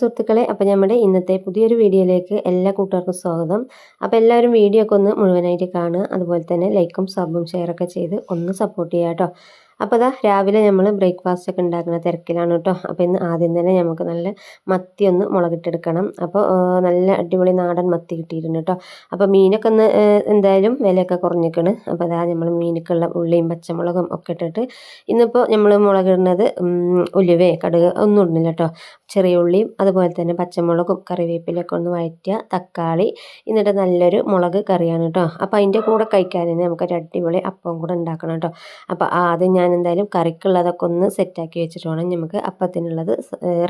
സുഹൃത്തുക്കളെ അപ്പോൾ നമ്മുടെ ഇന്നത്തെ പുതിയൊരു വീഡിയോയിലേക്ക് എല്ലാ കൂട്ടുകാർക്കും സ്വാഗതം. അപ്പോൾ എല്ലാവരും വീഡിയോ ഒക്കെ ഒന്ന് മുഴുവനായിട്ട് കാണുക. അതുപോലെ തന്നെ ലൈക്കും സബും ഷെയറൊക്കെ ചെയ്ത് ഒന്ന് സപ്പോർട്ട് ചെയ്യുക കേട്ടോ. അപ്പോൾ അതാ രാവിലെ നമ്മൾ ബ്രേക്ക്ഫാസ്റ്റ് ഒക്കെ ഉണ്ടാക്കുന്ന തിരക്കിലാണ് കേട്ടോ. അപ്പോൾ ഇന്ന് ആദ്യം തന്നെ നമുക്ക് നല്ല മത്തി ഒന്ന് മുളകിട്ടെടുക്കണം. അപ്പോൾ നല്ല അടിപൊളി നാടൻ മത്തി കിട്ടിയിട്ടുണ്ട് കേട്ടോ. അപ്പോൾ മീനൊക്കെ ഒന്ന് എന്തായാലും വിലയൊക്കെ കുറഞ്ഞിരിക്കണ് അപ്പോൾ അതാ നമ്മൾ മീനൊക്കെയുള്ള ഉള്ളിയും പച്ചമുളകും ഒക്കെ ഇട്ടിട്ട് ഇന്നിപ്പോൾ നമ്മൾ മുളകിടുന്നത് ഉലുവേ കടുക് ഒന്നും ഇടുന്നില്ല കേട്ടോ. ചെറിയ ഉള്ളിയും അതുപോലെ തന്നെ പച്ചമുളകും കറിവേപ്പിലൊക്കെ ഒന്ന് വഴറ്റുക തക്കാളി എന്നിട്ട് നല്ലൊരു മുളക് കറിയാണ് കേട്ടോ. അപ്പോൾ അതിന്റെ കൂടെ കഴിക്കാൻ തന്നെ നമുക്കൊരു അടിപൊളി അപ്പം കൂടെ ഉണ്ടാക്കണം കേട്ടോ. അപ്പോൾ ആദ്യം ഞാൻ എന്തായാലും കറിക്കുള്ളതൊക്കെ ഒന്ന് സെറ്റാക്കി വെച്ചിട്ട് വേണം നമുക്ക് അപ്പത്തിനുള്ളത്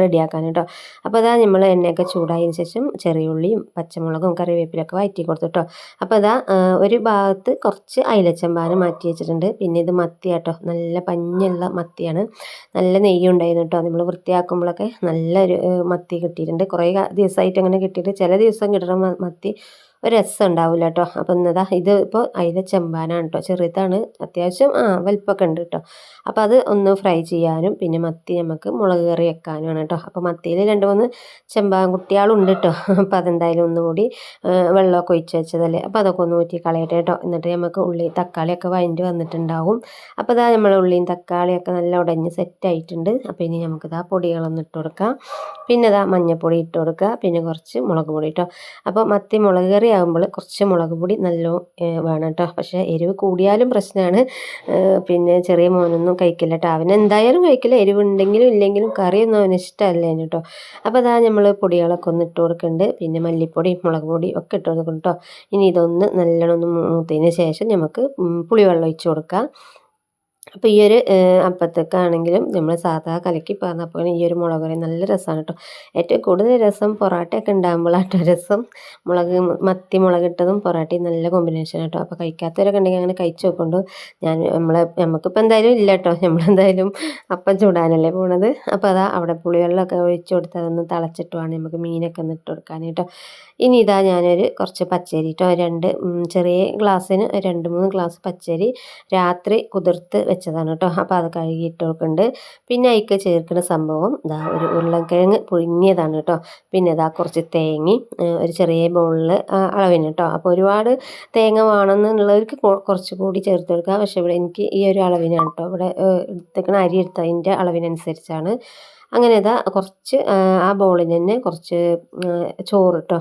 റെഡിയാക്കാൻ കേട്ടോ. അപ്പോൾ അതാ നമ്മൾ എണ്ണയൊക്കെ ചൂടായതിന് ശേഷം ചെറിയ ഉള്ളിയും പച്ചമുളകും കറിവേപ്പിലൊക്കെ വഴറ്റി കൊടുത്തു കേട്ടോ അപ്പോൾ അതാ ഒരു ഭാഗത്ത് കുറച്ച് അയിലച്ചമ്പാന് മാറ്റി വെച്ചിട്ടുണ്ട്. പിന്നെ ഇത് മത്തി കേട്ടോ നല്ല പഞ്ഞുള്ള മത്തിയാണ്. നല്ല നെയ്യ് ഉണ്ടായിരുന്നു കേട്ടോ. നമ്മൾ വൃത്തിയാക്കുമ്പോഴൊക്കെ നല്ലൊരു മത്തി കിട്ടിയിട്ടുണ്ട്. കുറേ ദിവസമായിട്ട് അങ്ങനെ കിട്ടിയിട്ട് ചില ദിവസം കിട്ടുന്ന മത്തി ഒരു രസം ഉണ്ടാവില്ല കേട്ടോ അപ്പം എന്നതാ ഇത് ഇപ്പോൾ അതിലെ ചെമ്പാനാണ് കേട്ടോ ചെറുതാണ് അത്യാവശ്യം ആ വലിപ്പമൊക്കെ ഉണ്ട് കേട്ടോ അപ്പോൾ അത് ഒന്ന് ഫ്രൈ ചെയ്യാനും പിന്നെ മത്തി നമുക്ക് മുളക് കറി വെക്കാനുമാണ് കേട്ടോ അപ്പോൾ മത്തിയിൽ രണ്ട് മൂന്ന് ചെമ്പാൻ കുട്ടികളുണ്ട് കേട്ടോ അപ്പോൾ അതെന്തായാലും ഒന്നുകൂടി വെള്ളമൊക്കെ ഒഴിച്ച് വെച്ചതല്ലേ. അപ്പോൾ അതൊക്കെ ഒന്ന് ഊറ്റി കളയട്ടെ കേട്ടോ എന്നിട്ട് നമുക്ക് ഉള്ളി തക്കാളിയൊക്കെ വഴഞ്ഞ് വന്നിട്ടുണ്ടാവും. അപ്പോൾ ഇതാ നമ്മൾ ഉള്ളിയും തക്കാളിയൊക്കെ നല്ല ഉടഞ്ഞ് സെറ്റായിട്ടുണ്ട് അപ്പോൾ ഇനി നമുക്കിതാ പൊടികളൊന്നും ഇട്ട് കൊടുക്കാം. പിന്നെ ഇതാ മഞ്ഞൾപ്പൊടി ഇട്ട് കൊടുക്കുക. പിന്നെ കുറച്ച് മുളക് പൊടി കേട്ടോ അപ്പോൾ മത്തി മുളക് കറി ആകുമ്പോൾ കുറച്ച് മുളക് പൊടി നല്ല വേണം കേട്ടോ. പക്ഷേ എരിവ് കൂടിയാലും പ്രശ്നമാണ്. പിന്നെ ചെറിയ മോനൊന്നും കഴിക്കില്ല കേട്ടോ. അവൻ എന്തായാലും കഴിക്കില്ല. എരിവ് ഉണ്ടെങ്കിലും ഇല്ലെങ്കിലും കറിയൊന്നും അവന് ഇഷ്ടമല്ല കേട്ടോ. അപ്പോൾ അതാ നമ്മൾ പൊടികളൊക്കെ ഒന്ന് ഇട്ട് കൊടുക്കുന്നുണ്ട്. പിന്നെ മല്ലിപ്പൊടി മുളക് പൊടി ഒക്കെ ഇട്ട് കൊടുക്കും കേട്ടോ. ഇനി ഇതൊന്ന് നല്ലോണം ഒന്ന് മൂത്തതിന് ശേഷം നമുക്ക് പുളിവെള്ളം ഒഴിച്ച് കൊടുക്കാം. അപ്പോൾ ഈ ഒരു അപ്പത്തേക്കാണെങ്കിലും നമ്മൾ സാധാ കലക്കി പറഞ്ഞപ്പോൾ ഈ ഒരു മുളക് കറി നല്ല രസമാണ് കേട്ടോ ഏറ്റവും കൂടുതൽ രസം പൊറോട്ടയൊക്കെ ഉണ്ടാകുമ്പോഴാട്ടോ രസം. മുളക് മത്തി മുളക് ഇട്ടതും പൊറോട്ടയും നല്ല കോമ്പിനേഷൻ കേട്ടോ അപ്പോൾ കഴിക്കാത്തവരൊക്കെ ഉണ്ടെങ്കിൽ അങ്ങനെ കഴിച്ചു നോക്കുന്നുണ്ട് ഞാൻ നമ്മളെ നമുക്കിപ്പോൾ എന്തായാലും ഇല്ല കേട്ടോ നമ്മളെന്തായാലും അപ്പം ചൂടാനല്ലേ പോണത്. അപ്പോൾ അതാ അവിടെ പുളിവെള്ളമൊക്കെ ഒഴിച്ചു കൊടുത്തതൊന്ന് വേണം നമുക്ക് മീനൊക്കെ ഒന്ന് ഇട്ട് കൊടുക്കാൻ കേട്ടോ ഇനി ഇതാ ഞാനൊരു കുറച്ച് പച്ചരി കേട്ടോ രണ്ട് ചെറിയ ഗ്ലാസ്സിന് രണ്ട് മൂന്ന് ഗ്ലാസ് പച്ചരി രാത്രി കുതിർത്ത് വെച്ചതാണ് കേട്ടോ. അപ്പോൾ അത് കഴുകിയിട്ടൊക്കെയുണ്ട്. പിന്നെ അതിക്ക് ചേർക്കുന്ന സംഭവം ഇതാ ഒരു ഉരുളക്കിഴങ്ങ് പുഴുങ്ങിയതാണ് കേട്ടോ. പിന്നെ ഇതാ കുറച്ച് തേങ്ങി ഒരു ചെറിയ ബൗളിൽ അളവിന് കേട്ടോ. അപ്പോൾ ഒരുപാട് തേങ്ങ വേണമെന്നുള്ളവർക്ക് കുറച്ച് കൂടി ചേർത്ത് കൊടുക്കുക പക്ഷേ ഇവിടെ എനിക്ക് ഈ ഒരു അളവിനാണ് കേട്ടോ. ഇവിടെ എടുത്തേക്കണ അരി എടുത്തതിന്റെ അളവിനനുസരിച്ചാണ്. അങ്ങനെ ഇതാ കുറച്ച് ആ ബൗളിന് തന്നെ കുറച്ച് ചോറ് കേട്ടോ.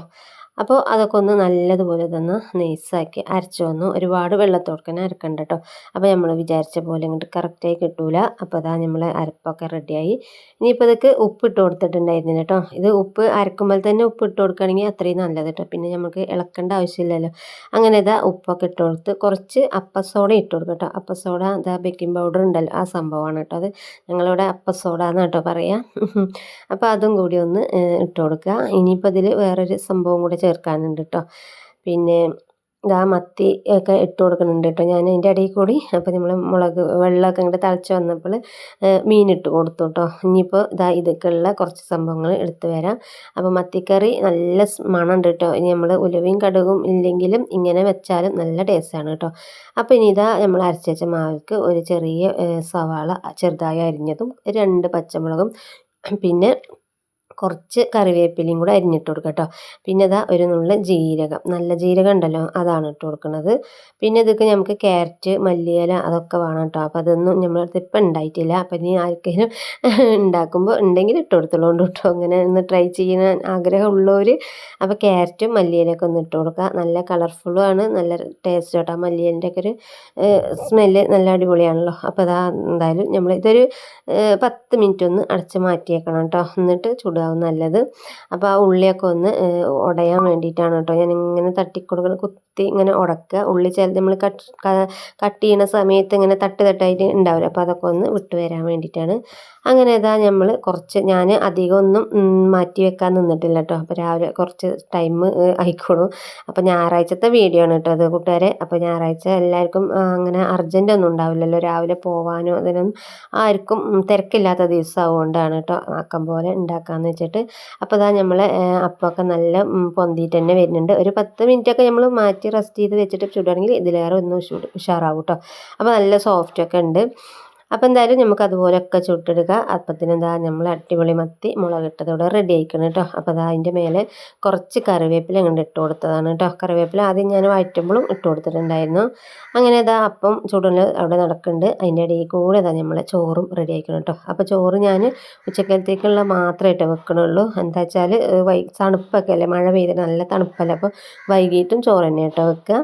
അപ്പോൾ അതൊക്കെ ഒന്ന് നല്ലതുപോലെ തന്നെ നൈസാക്കി അരച്ചു വന്നു. ഒരുപാട് വെള്ളത്തോടക്കനെ അരക്കണ്ട കേട്ടോ അപ്പോൾ നമ്മൾ വിചാരിച്ച പോലെ ഇങ്ങോട്ട് കറക്റ്റായി കിട്ടൂല. അപ്പോൾ അതാ നമ്മൾ അരപ്പൊക്കെ റെഡിയായി ഇനിയിപ്പോൾ ഇതൊക്കെ ഉപ്പ് ഇട്ട് കൊടുത്തിട്ടുണ്ടായിരുന്നു കേട്ടോ ഇത് ഉപ്പ് അരക്കുമ്പോൾ തന്നെ ഉപ്പ് ഇട്ട് കൊടുക്കുകയാണെങ്കിൽ അത്രയും നല്ലത് കേട്ടോ പിന്നെ നമുക്ക് ഇളക്കേണ്ട ആവശ്യമില്ലല്ലോ. അങ്ങനെ ഇതാ ഉപ്പൊക്കെ ഇട്ട് കൊടുത്ത് കുറച്ച് അപ്പസോഡ ഇട്ട് കൊടുക്കും കേട്ടോ അപ്പസോഡ ഇതാ ബേക്കിംഗ് പൗഡർ ഉണ്ടല്ലോ. ആ സംഭവമാണ് കേട്ടോ അത്. ഞങ്ങളിവിടെ അപ്പസോഡ എന്ന് കേട്ടോ പറയാം. അപ്പോൾ അതും കൂടി ഒന്ന് ഇട്ട് കൊടുക്കുക ഇനിയിപ്പോൾ ഇതിൽ വേറൊരു സംഭവം കൂടെ ചേർക്കാനുണ്ട് കേട്ടോ പിന്നെ ഇതാ മത്തി ഒക്കെ ഇട്ട് കൊടുക്കുന്നുണ്ട് കേട്ടോ ഞാൻ അതിന്റെ ഇടയിൽ കൂടി അപ്പോൾ നമ്മൾ മുളക് വെള്ളമൊക്കെ ഇങ്ങോട്ട് തിളച്ച് വന്നപ്പോൾ മീൻ ഇട്ട് കൊടുത്തു കേട്ടോ ഇനിയിപ്പോൾ ഇതാ ഇതൊക്കെയുള്ള കുറച്ച് സംഭവങ്ങൾ എടുത്തു വരാം. അപ്പോൾ മത്തിക്കറി നല്ല മണമുണ്ട് കേട്ടോ ഇനി നമ്മൾ ഉലുവയും കടുകും ഇല്ലെങ്കിലും ഇങ്ങനെ വെച്ചാലും നല്ല ടേസ്റ്റാണ് കേട്ടോ അപ്പോൾ ഇനി ഇതാ നമ്മൾ അരച്ച് വെച്ച മാവിക്ക് ഒരു ചെറിയ സവാള ചെറുതായി അരിഞ്ഞതും രണ്ട് പച്ചമുളകും പിന്നെ കുറച്ച് കറിവേപ്പിലയും കൂടെ അരിഞ്ഞിട്ട് കൊടുക്കുക കേട്ടോ. പിന്നെ ഇതാ ഒരു നുള്ള ജീരകം. നല്ല ജീരകം ഉണ്ടല്ലോ അതാണ് ഇട്ട് കൊടുക്കുന്നത്. പിന്നെ ഇതൊക്കെ നമുക്ക് ക്യാരറ്റ് മല്ലിയില അതൊക്കെ വേണം കേട്ടോ. അപ്പോൾ അതൊന്നും നമ്മളടുത്ത് ഇപ്പം ഉണ്ടായിട്ടില്ല. അപ്പം ഇനി ആർക്കെങ്കിലും ഉണ്ടാക്കുമ്പോൾ ഉണ്ടെങ്കിൽ ഇട്ട് കൊടുത്തോളൂ കേട്ടോ. അങ്ങനെ ഒന്ന് ട്രൈ ചെയ്യാൻ ആഗ്രഹമുള്ളവർ അപ്പോൾ ക്യാരറ്റും മല്ലിയിലൊക്കെ ഒന്ന് ഇട്ട് കൊടുക്കുക. നല്ല കളർഫുള്ളും ആണ് നല്ല ടേസ്റ്റ് കേട്ടോ. മല്ലിയലിന്റെ ഒക്കെ ഒരു സ്മെല്ല് നല്ല അടിപൊളിയാണല്ലോ. അപ്പോൾ അതാ എന്തായാലും നമ്മൾ ഇതൊരു പത്ത് മിനിറ്റ് ഒന്ന് അടച്ച് മാറ്റിയേക്കണം കേട്ടോ. എന്നിട്ട് ചുടുക ഉണ്ടാവും നല്ലത്. അപ്പോൾ ആ ഉള്ളിയൊക്കെ ഒന്ന് ഉടയാൻ വേണ്ടിയിട്ടാണ് കേട്ടോ. ഞാൻ ഇങ്ങനെ തട്ടിക്കൊടുക്കുന്ന കുത്തി ഇങ്ങനെ ഉടക്കുക. ഉള്ളി ചിലത് നമ്മൾ കട്ട് കട്ട് ചെയ്യുന്ന സമയത്ത് ഇങ്ങനെ തട്ട് തട്ടായിട്ട് ഉണ്ടാവില്ല. അപ്പോൾ അതൊക്കെ ഒന്ന് വിട്ട് വരാൻ വേണ്ടിയിട്ടാണ്. അങ്ങനെ ഇതാ നമ്മൾ കുറച്ച് ഞാൻ അധികം ഒന്നും മാറ്റി വെക്കാൻ നിന്നിട്ടില്ല കേട്ടോ. അപ്പോൾ രാവിലെ കുറച്ച് ടൈം ആയിക്കോളും. അപ്പോൾ ഞായറാഴ്ചത്തെ വീഡിയോ ആണ് കേട്ടോ അത് കൂട്ടുകാരെ. അപ്പോൾ ഞായറാഴ്ച എല്ലാവർക്കും അങ്ങനെ അർജന്റ് ഒന്നും ഉണ്ടാവില്ലല്ലോ. രാവിലെ പോകാനോ അതിനൊന്നും ആർക്കും തിരക്കില്ലാത്ത ദിവസമാവുകൊണ്ടാണ് കേട്ടോ ആക്കം പോലെ ഉണ്ടാക്കാമെന്ന് വെച്ചിട്ട്. അപ്പോൾ ഇതാ നമ്മൾ അപ്പമൊക്കെ നല്ല പൊന്തിയിട്ട് തന്നെ വരുന്നുണ്ട്. ഒരു പത്ത് മിനിറ്റൊക്കെ നമ്മൾ മാറ്റി റെസ്റ്റ് ചെയ്ത് വെച്ചിട്ട് ചുടുകയാണെങ്കിൽ ഇതിലേറെ ഒന്ന് ഉഷാറാവും കേട്ടോ അപ്പോൾ നല്ല സോഫ്റ്റ് ഒക്കെ ഉണ്ട്. അപ്പോൾ എന്തായാലും നമുക്ക് അതുപോലെയൊക്കെ ചുട്ടെടുക്കുക അപ്പത്തിന് എന്താ നമ്മൾ അടിപൊളി മത്തി മുളകിട്ടതോടെ റെഡി ആയിക്കണം കേട്ടോ അപ്പോൾ അതാ അതിന്റെ മേലെ കുറച്ച് കറിവേപ്പില അങ്ങോട്ട് ഇട്ട് കൊടുത്തതാണ് കേട്ടോ കറിവേപ്പില ആദ്യം ഞാൻ വഴറ്റുമ്പോഴും ഇട്ട് കൊടുത്തിട്ടുണ്ടായിരുന്നു. അങ്ങനെ ഇതാ അപ്പം ചൂടുള്ള അവിടെ നടക്കുന്നുണ്ട് അതിന്റെ ഇടയിൽ കൂടെ ഇതാ നമ്മളെ ചോറും റെഡി ആയിക്കണം കേട്ടോ അപ്പോൾ ചോറ് ഞാൻ ഉച്ചക്കലത്തേക്കുള്ള മാത്രമായിട്ട് വെക്കണുള്ളൂ. എന്താ വെച്ചാൽ വൈ തണുപ്പൊക്കെ അല്ലേ? മഴ പെയ്തിട്ട് നല്ല തണുപ്പല്ലേ? അപ്പോൾ വൈകിട്ടും ചോറ് തന്നെ കേട്ടോ വെക്കുക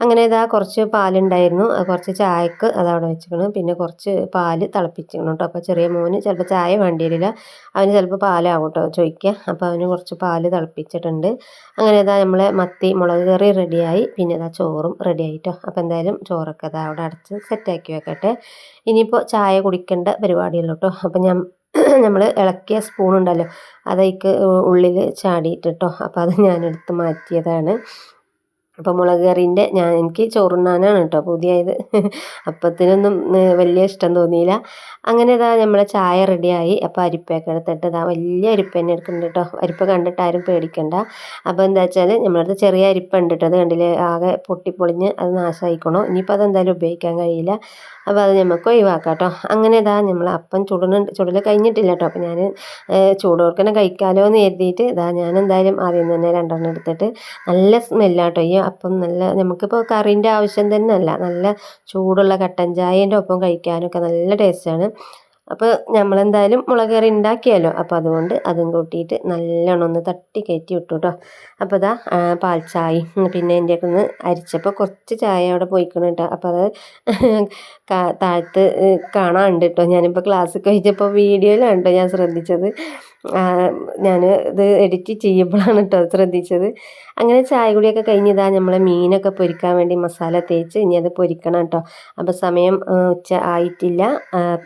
അങ്ങനെ ഇതാ കുറച്ച് പാലുണ്ടായിരുന്നു. കുറച്ച് ചായക്ക് അതവിടെ വെച്ചിരിക്കണം. പിന്നെ കുറച്ച് പാൽ തിളപ്പിച്ചിരിക്കണം കേട്ടോ അപ്പോൾ ചെറിയ മോന് ചിലപ്പോൾ ചായ വേണ്ടി വരില്ല അവന് ചിലപ്പോൾ പാലാവും കേട്ടോ ചോദിക്കുക അപ്പോൾ അവന് കുറച്ച് പാൽ തിളപ്പിച്ചിട്ടുണ്ട്. അങ്ങനെ ഇതാ നമ്മളെ മത്തി മുളക് കറി റെഡിയായി. പിന്നെ ഇതാ ചോറും റെഡി ആയിട്ടോ അപ്പോൾ എന്തായാലും ചോറൊക്കെ അതാ അവിടെ അടച്ച് സെറ്റാക്കി വെക്കട്ടെ. ഇനിയിപ്പോൾ ചായ കുടിക്കേണ്ട പരിപാടിയല്ലോ കേട്ടോ അപ്പോൾ ഞാൻ നമ്മൾ ഇളക്കിയ സ്പൂൺ ഉണ്ടല്ലോ അതേക്ക് ഉള്ളിൽ ചാടിയിട്ടോ അപ്പോൾ അത് ഞാനെടുത്ത് മാറ്റിയതാണ്. അപ്പോൾ മുളക് കറീന്റെ ഞാൻ എനിക്ക് ചോറുണ്ണാനാണ് കേട്ടോ പുതിയത്. അപ്പത്തിനൊന്നും വലിയ ഇഷ്ടം തോന്നിയില്ല. അങ്ങനെ ഇതാ നമ്മളെ ചായ റെഡിയായി. അപ്പോൾ അരിപ്പൊക്കെ എടുത്തിട്ട് ഇതാ വലിയ അരിപ്പ തന്നെ എടുക്കുന്നുണ്ട് കേട്ടോ. അരിപ്പ കണ്ടിട്ട് ആരും പേടിക്കണ്ട. അപ്പോൾ എന്താ വെച്ചാൽ നമ്മളടുത്ത് ചെറിയ അരിപ്പ ഉണ്ട് കേട്ടോ. അത് കണ്ടില്ലേ? ആകെ പൊട്ടിപ്പൊളിഞ്ഞ് അത് നാശമായിക്കണോ ഇനിയിപ്പോൾ അതെന്തായാലും ഉപയോഗിക്കാൻ കഴിയില്ല. അപ്പോൾ അത് നമുക്ക് ഒഴിവാക്കാം കേട്ടോ. അങ്ങനെ ഇതാ നമ്മൾ അപ്പം ചുടുന്നുണ്ട് ചുടൽ കഴിഞ്ഞിട്ടില്ല കേട്ടോ. അപ്പോൾ ഞാൻ ചൂടോർക്കനെ കഴിക്കാമല്ലോ എന്ന് കരുതിയിട്ട് ഇതാ ഞാൻ എന്തായാലും ആദ്യം തന്നെ രണ്ടെണ്ണം എടുത്തിട്ട് നല്ല സ്മെല്ലാട്ടോ ഈ അപ്പം നല്ല നമുക്കിപ്പോൾ കറീന്റെ ആവശ്യം തന്നെ അല്ല നല്ല ചൂടുള്ള കട്ടൻ ചായേന്റെ ഒപ്പം കഴിക്കാനൊക്കെ നല്ല ടേസ്റ്റാണ്. അപ്പോൾ നമ്മളെന്തായാലും മുളക് കറി ഉണ്ടാക്കിയാലോ അപ്പോൾ അതുകൊണ്ട് അതും കൂട്ടിയിട്ട് നല്ലോണം ഒന്ന് തട്ടി കയറ്റി വിട്ടു കേട്ടോ അപ്പോൾ ഇതാ പാൽ ചായ. പിന്നെ എന്റെ ഒക്കെ ഒന്ന് അരിച്ചപ്പോൾ കുറച്ച് ചായ അവിടെ പോയിക്കണം കേട്ടോ അപ്പോൾ അത് താഴത്ത് കാണാനുണ്ട് കേട്ടോ ഞാനിപ്പോൾ ക്ലാസ് കഴിച്ചപ്പോൾ വീഡിയോയിലാണ് കേട്ടോ ഞാൻ ശ്രദ്ധിച്ചത്. ഞാൻ ഇത് എഡിറ്റ് ചെയ്യുമ്പോഴാണ് കേട്ടോ ശ്രദ്ധിച്ചത്. അങ്ങനെ ചായ കുടിയൊക്കെ കഴിഞ്ഞതാ നമ്മളെ മീനൊക്കെ പൊരിക്കാൻ വേണ്ടി മസാല തേച്ച് ഇനി അത് പൊരിക്കണം കേട്ടോ അപ്പോൾ സമയം ഉച്ച ആയിട്ടില്ല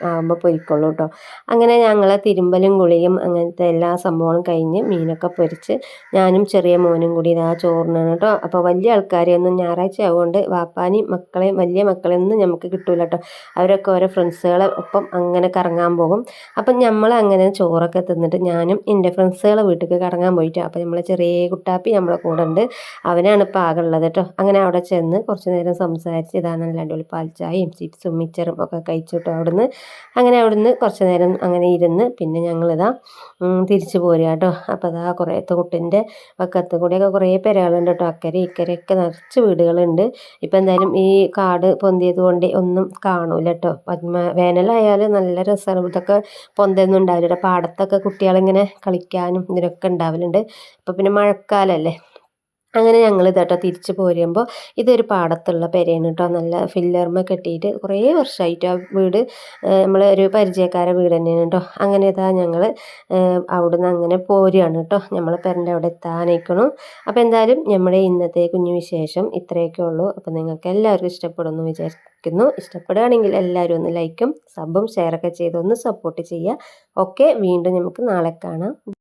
ആകുമ്പോൾ പൊരിക്കുള്ളൂ കേട്ടോ അങ്ങനെ ഞങ്ങളെ തിരുമ്പലും കുളിയും അങ്ങനത്തെ എല്ലാ സംഭവങ്ങളും കഴിഞ്ഞ് മീനൊക്കെ പൊരിച്ച് ഞാനും ചെറിയ മോനും കൂടി ഇതാ ചോറിനാണ് കേട്ടോ അപ്പോൾ വലിയ ആൾക്കാരെയൊന്നും ഞായറാഴ്ച ആയതുകൊണ്ട് വാപ്പാനി മക്കളെ വലിയ മക്കളെയൊന്നും നമുക്ക് കിട്ടൂല കേട്ടോ അവരൊക്കെ ഓരോ ഫ്രണ്ട്സുകളെ ഒപ്പം അങ്ങനെ കറങ്ങാൻ പോകും. അപ്പം നമ്മൾ അങ്ങനെ ചോറൊക്കെ തിന്നിട്ട് ഞാനും എന്റെ ഫ്രണ്ട്സുകളെ വീട്ടിലേക്ക് കറങ്ങാൻ പോയിട്ട് അപ്പോൾ നമ്മളെ ചെറിയ കുട്ടാപ്പി നമ്മളെ കൂടെ ഉണ്ട് അവനാണ് ഇപ്പോൾ ആകെ ഉള്ളത് കേട്ടോ. അങ്ങനെ അവിടെ ചെന്ന് കുറച്ച് നേരം സംസാരിച്ച് ഇതാ നല്ല അടിപൊളി പാൽച്ചായയും ചിപ്സും മിച്ചറും ഒക്കെ കഴിച്ചിട്ടോ അവിടുന്ന്. അങ്ങനെ അവിടുന്ന് കുറച്ച് നേരം അങ്ങനെ ഇരുന്ന് പിന്നെ ഞങ്ങളിതാ തിരിച്ചു പോരുക കേട്ടോ. അപ്പോൾ അതാ കുറേ തോട്ടിന്റെ പക്കത്ത് കൂടെയൊക്കെ കുറേ പെരകളുണ്ട് കേട്ടോ. അക്കരെ ഇക്കരെയൊക്കെ നിറച്ച് വീടുകളുണ്ട്. ഇപ്പം എന്തായാലും ഈ കാട് പൊന്തിയത് കൊണ്ട് ഒന്നും കാണൂല കേട്ടോ. പത്മ വേനലായാലും നല്ല രസമാണ്. ഇതൊക്കെ പൊന്തൊന്നും ഉണ്ടാവില്ല പാടത്തൊക്കെ കുട്ടികളിങ്ങനെ കളിക്കാനും ഇതിനൊക്കെ ഉണ്ടാവലുണ്ട്. ഇപ്പോൾ പിന്നെ മഴക്കാലമല്ലേ അങ്ങനെ ഞങ്ങൾ ഇതേട്ടോ തിരിച്ച് പോരുമ്പോൾ ഇതൊരു പാടത്തുള്ള പെരയാണ് കേട്ടോ നല്ല ഫില്ലർമ കെട്ടിയിട്ട് കുറേ വർഷമായിട്ട് ആ വീട് നമ്മൾ ഒരു പരിചയക്കാര വീട് തന്നെയാണ് കേട്ടോ അങ്ങനെ ഇതാ ഞങ്ങൾ അവിടുന്ന് അങ്ങനെ പോരുകയാണ് കേട്ടോ നമ്മൾ പെരന്റെ അവിടെ എത്താനേക്കണം അപ്പോൾ എന്തായാലും നമ്മുടെ ഇന്നത്തെ കുഞ്ഞു വിശേഷം ഇത്രയൊക്കെ ഉള്ളൂ. അപ്പോൾ നിങ്ങൾക്ക് എല്ലാവർക്കും ഇഷ്ടപ്പെടുമെന്ന് വിചാരിക്കുന്നു. ഇഷ്ടപ്പെടുകയാണെങ്കിൽ എല്ലാവരും ഒന്ന് ലൈക്കും സബും ഷെയറൊക്കെ ചെയ്തൊന്ന് സപ്പോർട്ട് ചെയ്യുക. ഓക്കെ വീണ്ടും നമുക്ക് നാളെ കാണാം.